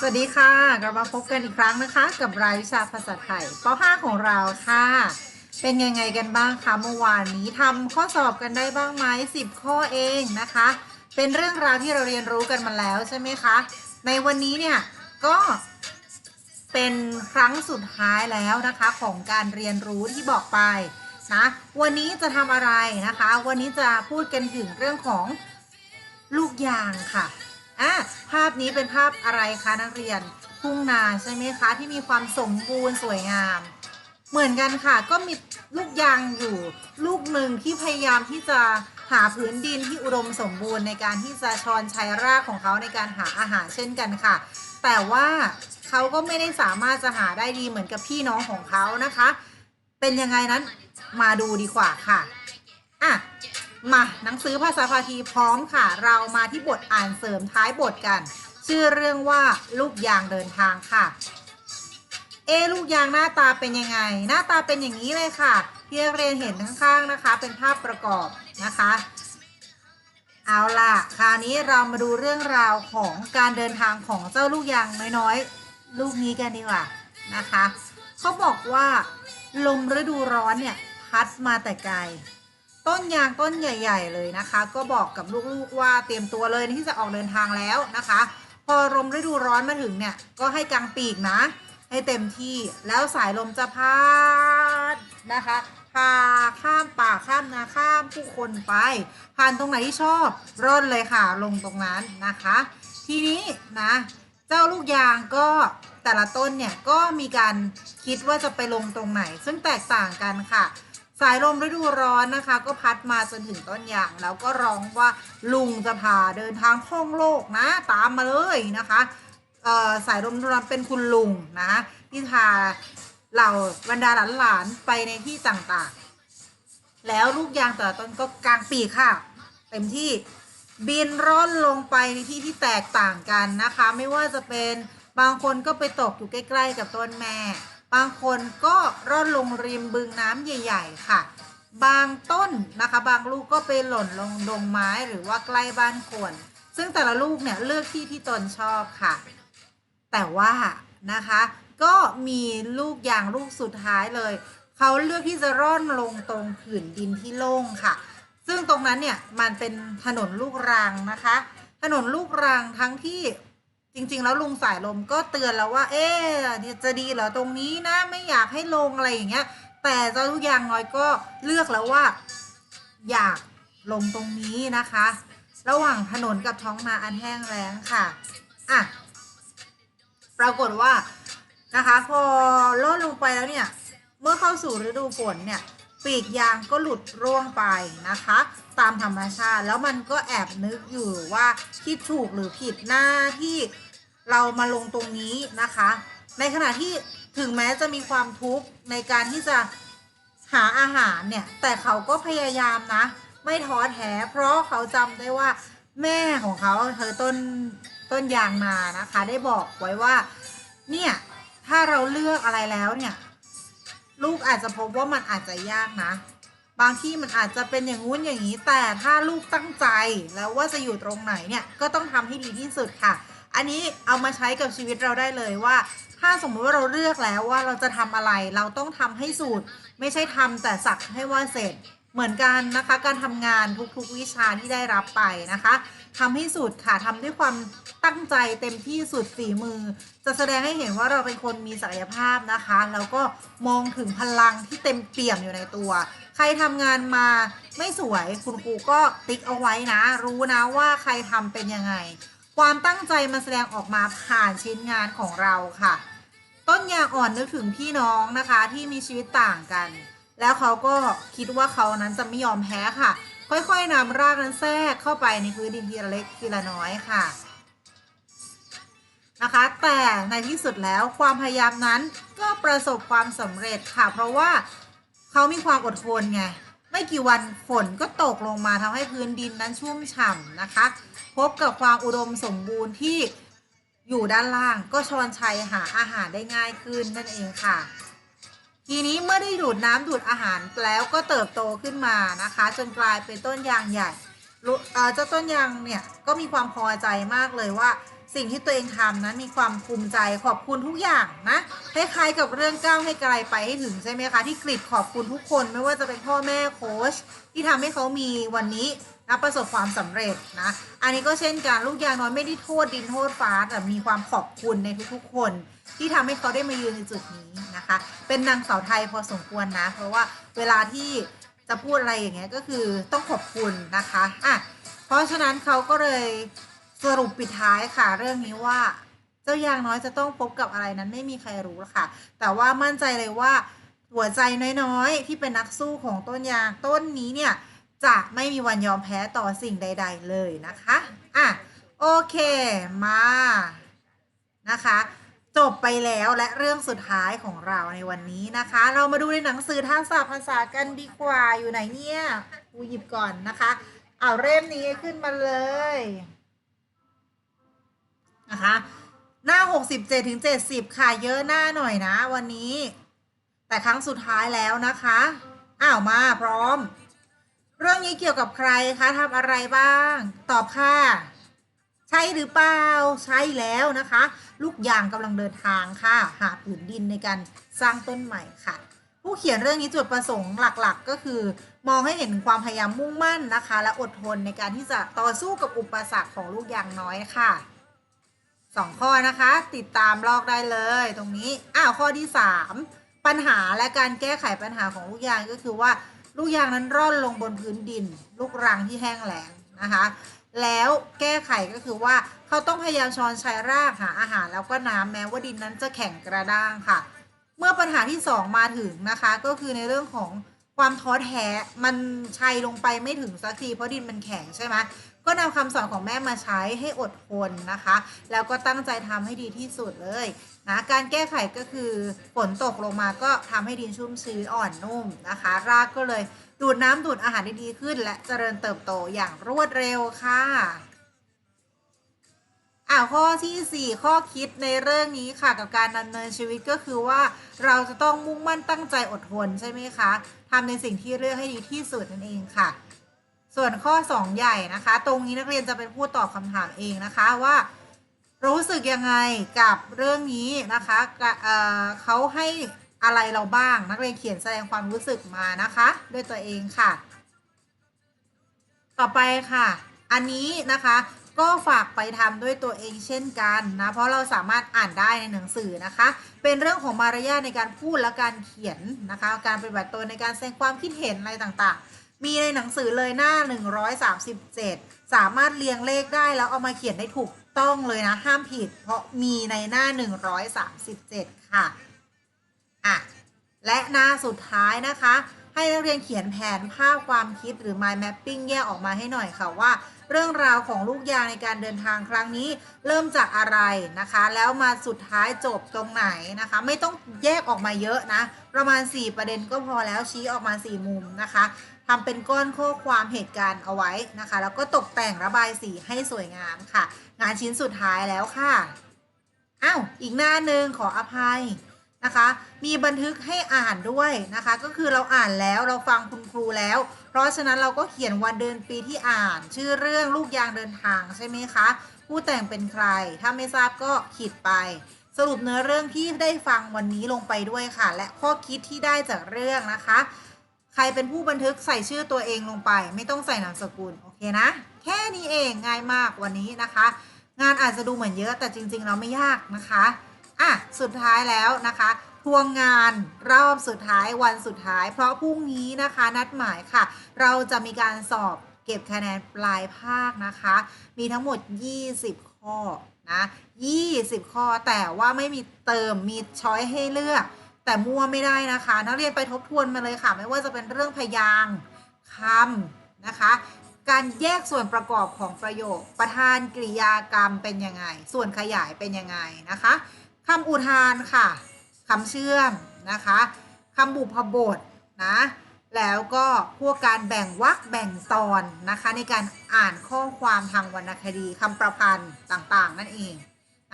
สวัสดีค่ะกลับมาพบกันอีกครั้งนะคะ กับรายวิชาภาษาไทยป .5 ของเราค่ะ เป็นยังไงกันบ้างคะเมื่อวานนี้ทำข้อสอบกันได้บ้างไหม10 ข้อเองนะคะ เป็นเรื่องราวที่เราเรียนรู้กันมาแล้วใช่ไหมคะ ในวันนี้เนี่ยก็เป็นครั้งสุดท้ายแล้วนะคะของการเรียนรู้ที่บอกไปนะวันนี้จะทำอะไรนะคะ วันนี้จะพูดกันถึงเรื่องของลูกยางค่ะ อะภาพนี้เป็นภาพอะไรคะนักเรียนทุ่งนาใช่ไหมคะ ที่มีความสมบูรณ์สวยงาม เหมือนกันค่ะ ก็มีลูกยางอยู่ลูกหนึ่งที่พยายามที่จะหาพื้นดินที่อุดมสมบูรณ์ในการที่จะชอนชัยรากของเขาในการหาอาหารเช่นกันค่ะ แต่ว่าเขาก็ไม่ได้สามารถจะหาได้ดีเหมือนกับพี่น้องของเขานะคะ เป็นยังไงนั้นมาดูดีกว่าค่ะอะ มาหนังสือภาษาพาทีพร้อมค่ะ เรามาที่บทอ่านเสริมท้ายบทกัน ชื่อเรื่องว่าลูกยางเดินทางค่ะ เอลูกยางหน้าตาเป็นยังไง หน้าตาเป็นอย่างนี้เลยค่ะที่นักเรียนเห็นข้างๆนะคะ เป็นภาพประกอบนะคะ เอาล่ะคราวนี้เรามาดูเรื่องราวของการเดินทางของเจ้าลูกยางน้อยๆ ลูกนี้กันดีกว่านะคะเขาบอกว่าลมฤดูร้อนเนี่ยพัดมาแต่ไกล ต้นยางต้นใหญ่ ๆ เลยนะคะ ก็บอกกับลูกๆว่าเตรียมตัวเลยที่จะออกเดินทางแล้วนะคะ พอลมฤดูร้อนมาถึงเนี่ยก็ให้กางปีกนะ ให้เต็มที่แล้วสายลมจะพัดนะคะพาข้ามป่าข้ามนาข้ามผู้คนไป ผ่านตรงไหนที่ชอบร่นเลยค่ะ ลงตรงนั้นนะคะ ทีนี้นะ เจ้าลูกยางก็แต่ละต้นเนี่ยก็มีการคิดว่าจะไปลงตรงไหน ซึ่งแตกต่างกันค่ะ สายลมฤดูร้อนนะคะ ก็พัดมาจนถึงต้นยางแล้วก็ร้องว่าลุงจะพาเดินทางท่องโลกนะ ตามมาเลยนะคะสายลมฤดูร้อนเป็นคุณลุงนะที่พาเหล่าบรรดาหลานๆไปในที่ต่างๆ แล้วลูกยางแต่ละต้นก็กางปีกค่ะ เต็มที่บินร่อนลงไปในที่ที่แตกต่างกันนะคะ ไม่ว่าจะเป็นบางคนก็ไปตกอยู่ใกล้ ๆ กับต้นแม่ บางคนก็ร่อนลงริมบึงน้ำใหญ่ ๆ ค่ะ บางต้นนะคะบางลูกก็ไปหล่นลงดงไม้หรือว่าใกล้บ้านคน ซึ่งแต่ละลูกเนี่ยเลือกที่ที่ตนชอบค่ะ แต่ว่านะคะก็มีลูกอย่างลูกสุดท้ายเลย เขาเลือกที่จะร่อนลงตรงผืนดินที่โล่งค่ะ ซึ่งตรงนั้นเนี่ยมันเป็นถนนลูกรังนะคะ ถนนลูกรังทั้งที่ จริง ๆ แล้วลุงสายลมก็เตือนแล้วว่า เอ๊จะดีเหรอตรงนี้นะไม่อยากให้ลงอะไรอย่างเงี้ย แต่เจ้าทุกอย่างน้อยก็เลือกแล้วว่า อยากลงตรงนี้นะคะ ระหว่างถนนกับท้องนาอันแห้งแล้งค่ะอะปรากฏว่านะคะ พอล่นลงไปแล้วเนี่ย เมื่อเข้าสู่ฤดูฝนเนี่ยปีกยางก็หลุดร่วงไปนะคะ ตามธรรมชาติแล้วมันก็แอบนึกอยู่ว่าคิดถูกหรือผิดหน้าที่ เรามาลงตรงนี้นะคะ ในขณะที่ถึงแม้จะมีความทุกข์ในการที่จะหาอาหารเนี่ย แต่เขาก็พยายามนะ ไม่ท้อแท้ เพราะเขาจำได้ว่าแม่ของเขาเธอต้นต้นยางนานะคะ ได้บอกไว้ว่า เนี่ย ถ้าเราเลือกอะไรแล้วเนี่ย ลูกอาจจะพบว่ามันอาจจะยากนะ บางที่มันอาจจะเป็นอย่างงู้นอย่างนี้ แต่ถ้าลูกตั้งใจแล้วว่าจะอยู่ตรงไหนเนี่ย ก็ต้องทำให้ดีที่สุดค่ะ อันนี้เอามาใช้กับชีวิตเราได้เลยว่า ถ้าสมมติว่าเราเลือกแล้วว่าเราจะทำอะไรเราต้องทำให้สุดไม่ใช่ทำแต่สักให้ว่าเสร็จเหมือนกันนะคะ การทำงานทุกๆวิชาที่ได้รับไปนะคะทำให้สุดค่ะทำด้วยความตั้งใจเต็มที่สุดฝีมือ จะแสดงให้เห็นว่าเราเป็นคนมีศักยภาพนะคะ แล้วก็มองถึงพลังที่เต็มเปี่ยมอยู่ในตัว ใครทำงานมาไม่สวยคุณครูก็ติ๊กเอาไว้นะ รู้นะว่าใครทำเป็นยังไง ความตั้งใจมันแสดงออกมาผ่านชิ้นงานของเราค่ะ ต้นยางอ่อนนึกถึงพี่น้องนะคะที่มีชีวิตต่างกัน แล้วเขาก็คิดว่าเขานั้นจะไม่ยอมแพ้ค่ะ ค่อยๆนำรากนั้นแทรกเข้าไปในพื้นดินทีละเล็กทีละน้อยค่ะนะคะแต่ในที่สุดแล้วความพยายามนั้นก็ประสบความสำเร็จค่ะ เพราะว่าเขามีความอดทนไง ไม่กี่วันฝนก็ตกลงมาทำให้พื้นดินนั้นชุ่มฉ่ำนะคะ พบกับความอุดมสมบูรณ์ที่อยู่ด้านล่างก็ชอนชัยหาอาหารได้ง่ายขึ้นนั่นเองค่ะ ทีนี้เมื่อได้ดูดน้ำดูดอาหารแล้วก็เติบโตขึ้นมานะคะ จนกลายเป็นต้นยางใหญ่เจ้าต้นยางเนี่ยก็มีความพอใจมากเลยว่า สิ่งที่ตัวเองทำนั้นมีความภูมิใจขอบคุณทุกอย่างนะคล้ายๆกับเรื่องก้าวให้ไกลไปให้ถึงใช่ไหมคะ ที่กริดขอบคุณทุกคนไม่ว่าจะเป็นพ่อแม่โค้ชที่ทำให้เขามีวันนี้นะประสบความสำเร็จนะ อันนี้ก็เช่นกันลูกยางน้อยไม่ได้โทษดินโทษฟ้าแต่มีความขอบคุณในทุกๆ คน ที่ทำให้เขาได้มายืนในจุดนี้นะคะ เป็นนางสาวไทยพอสมควรนะ เพราะว่าเวลาที่จะพูดอะไรอย่างเงี้ยก็คือต้องขอบคุณนะคะอะเพราะฉะนั้นเขาก็เลย สรุปปิดท้ายค่ะ เรื่องนี้ว่า เจ้ายางน้อยจะต้องพบกับอะไรนั้นไม่มีใครรู้ค่ะ แต่ว่ามั่นใจเลยว่า หัวใจน้อยๆ ที่เป็นนักสู้ของต้นยางต้นนี้เนี่ย จะไม่มีวันยอมแพ้ต่อสิ่งใด ๆ เลยนะคะอะโอเคมานะคะจบไปแล้วและเรื่องสุดท้ายของเราในวันนี้นะคะ เรามาดูในหนังสือทักษะภาษากันดีกว่าอยู่ไหนเนี่ยกูหยิบก่อนนะคะ เอาเล่มนี้ขึ้นมาเลย นะคะ หน้า 67ถึง70 ค่ะ เยอะหน้าหน่อยนะวันนี้ แต่ครั้งสุดท้ายแล้วนะคะ อ้าวมาพร้อม เรื่องนี้เกี่ยวกับใครคะทำอะไรบ้าง ตอบค่ะ ใช่หรือเปล่า ใช่แล้วนะคะ ลูกยางกำลังเดินทางค่ะ หาผืนดินในการสร้างต้นใหม่ค่ะผู้เขียนเรื่องนี้จุดประสงค์หลักๆ ก็คือ มองให้เห็นความพยายามมุ่งมั่นนะคะ และอดทนในการที่จะต่อสู้กับอุปสรรคของลูกยางน้อยค่ะ สองข้อนะคะ ติดตามลอกได้เลยตรงนี้อ้าวข้อที่สามปัญหาและการแก้ไขปัญหาของลูกยางก็คือว่าลูกยางนั้นร่อนลงบนพื้นดิน ลูกรังที่แห้งแล้งนะคะ แล้วแก้ไขก็คือว่าเขาต้องพยายามช้อนชัยรากหาอาหารแล้วก็น้ำแม้ว่าดินนั้นจะแข็งกระด้างค่ะ เมื่อปัญหาที่สองมาถึงนะคะ ก็คือในเรื่องของ ความท้อแท้มันชัยลงไปไม่ถึงสักทีเพราะดินมันแข็งใช่ไหมก็นำคำสอนของแม่มาใช้ให้อดทนนะคะ แล้วก็ตั้งใจทำให้ดีที่สุดเลยนะการแก้ไขก็คือฝนตกลงมาก็ทำให้ดินชุ่มชื้นอ่อนนุ่มนะคะ รากก็เลยดูดน้ำดูดอาหารได้ดีขึ้น และเจริญเติบโตอย่างรวดเร็วค่ะ อ่าข้อที่ 4 ข้อคิดในเรื่องนี้ค่ะกับการดำเนินชีวิตก็คือว่าเราจะต้องมุ่งมั่นตั้งใจอดทนใช่ไหมคะทำในสิ่งที่เลือกให้ดีที่สุดนั่นเองค่ะ ส่วนข้อ 2 ใหญ่นะคะ ตรงนี้นักเรียนจะเป็นผู้ตอบคำถามเองนะคะว่า รู้สึกยังไงกับเรื่องนี้นะคะเเขาให้อะไรเราบ้างนักเรียนเขียนแสดงความรู้สึกมานะคะ ด้วยตัวเองค่ะ ต่อไปค่ะ อันนี้นะคะ ก็ฝากไปทำด้วยตัวเองเช่นกันนะเพราะเราสามารถอ่านได้ในหนังสือนะคะ เป็นเรื่องของมารยาทในการพูดและการเขียนนะคะ การปฏิบัติตัวในการแสดงความคิดเห็นอะไรต่างๆ มีในหนังสือเลยหน้า 137 สามารถเรียงเลขได้แล้วเอามาเขียนได้ถูกต้องเลยนะห้ามผิด เพราะมีในหน้า 137 ค่ะอะและหน้าสุดท้ายนะคะ ให้นักเรียนเขียนแผนภาพความคิดหรือ mind mapping แยกออกมาให้หน่อยค่ะว่า เรื่องราวของลูกยางในการเดินทางครั้งนี้ เริ่มจากอะไรนะคะ แล้วมาสุดท้ายจบตรงไหนนะคะ ไม่ต้องแยกออกมาเยอะนะ ประมาณ 4 ประเด็นก็พอแล้วชี้ออกมา 4 มุมนะคะทำเป็นก้อนข้อความเหตุการณ์เอาไว้นะคะ แล้วก็ตกแต่งระบายสีให้สวยงามค่ะ งานชิ้นสุดท้ายแล้วค่ะอ้าวอีกหน้าหนึ่งขออภัย นะคะ มีบันทึกให้อ่านด้วยนะคะ ก็คือเราอ่านแล้วเราฟังคุณครูแล้ว เพราะฉะนั้นเราก็เขียนวันเดือนปีที่อ่าน ชื่อเรื่องลูกยางเดินทางใช่ไหมคะ ผู้แต่งเป็นใคร ถ้าไม่ทราบก็ขีดไป สรุปเนื้อเรื่องที่ได้ฟังวันนี้ลงไปด้วยค่ะ และข้อคิดที่ได้จากเรื่องนะคะ ใครเป็นผู้บันทึกใส่ชื่อตัวเองลงไป ไม่ต้องใส่นามสกุลโอเคนะ แค่นี้เองง่ายมากวันนี้นะคะ งานอาจจะดูเหมือนเยอะแต่จริง ๆ เราไม่ยากนะคะ อะสุดท้ายแล้วนะคะทวงงานรอบสุดท้ายวันสุดท้าย เพราะพรุ่งนี้นะคะนัดหมายค่ะ เราจะมีการสอบเก็บคะแนนปลายภาคนะคะ มีทั้งหมด 20 ข้อนะ20 ข้อแต่ว่าไม่มีเติมมีช้อยให้เลือก แต่มั่วไม่ได้นะคะ นักเรียนไปทบทวนมาเลยค่ะ ไม่ว่าจะเป็นเรื่องพยางค์คำนะคะการแยกส่วนประกอบของประโยค ประธานกริยากรรมเป็นยังไง ส่วนขยายเป็นยังไงนะคะ คำอุทานค่ะคำเชื่อมนะคะคำบุพบทนะแล้วก็พวกการแบ่งวรรคแบ่งตอนนะคะในการอ่านข้อความทางวรรณคดีคำประพันธ์ต่างๆ นั่นเอง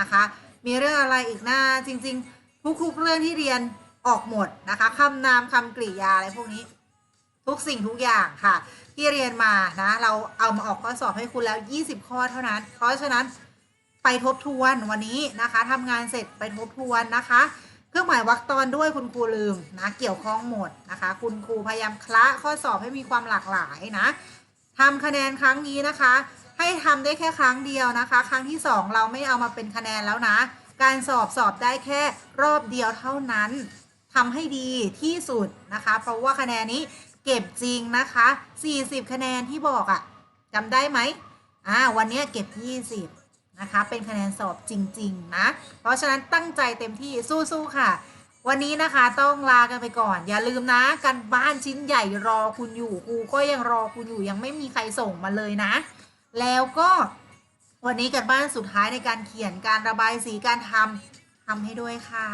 นะคะมีเรื่องอะไรอีกหน้าจริง ๆ ทุกๆเรื่องที่เรียนออกหมดนะคะคำนามคำกริยาอะไรพวกนี้ ทุกสิ่งทุกอย่างค่ะ ที่เรียนมานะเราเอามาออกข้อสอบให้คุณแล้ว 20 ข้อเท่านั้น เพราะฉะนั้น ไปทบทวนวันนี้นะคะทำงานเสร็จไปทบทวนนะคะ เครื่องหมายวรรคตอนด้วยคุณครูลืมนะเกี่ยวข้องหมดนะคะ คุณครูพยายามคละข้อสอบให้มีความหลากหลายนะทำคะแนนครั้งนี้นะคะ ให้ทำได้แค่ครั้งเดียวนะคะ ครั้งที่สองเราไม่เอามาเป็นคะแนนแล้วนะ การสอบสอบได้แค่รอบเดียวเท่านั้นทำให้ดีที่สุดนะคะ เพราะว่าคะแนนนี้เก็บจริงนะคะ 40 คะแนนที่บอกอะ่ะจำได้ไหมอ่าวันนี้เก็บ 20 นะคะ เป็นคะแนนสอบจริง ๆ นะ เพราะฉะนั้นตั้งใจเต็มที่สู้ ๆ ค่ะ วันนี้นะคะต้องลากันไปก่อน อย่าลืมนะกันบ้านชิ้นใหญ่รอคุณอยู่ครูก็ยังรอคุณอยู่ยังไม่มีใครส่งมาเลยนะ แล้วก็วันนี้กันบ้านสุดท้ายในการเขียนการระบายสีการทำทำให้ด้วยค่ะ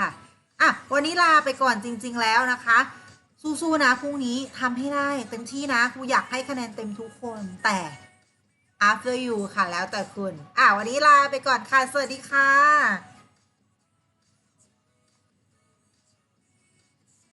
อะวันนี้ลาไปก่อนจริง ๆ แล้วนะคะสู้ๆนะพรุ่งนี้ทำให้ได้เต็มที่นะครูอยากให้คะแนนเต็มทุกคนแต่ after you ค่ะแล้วแต่คุณ อ่าวันนี้ลาไปก่อนค่ะ สวัสดีค่ะ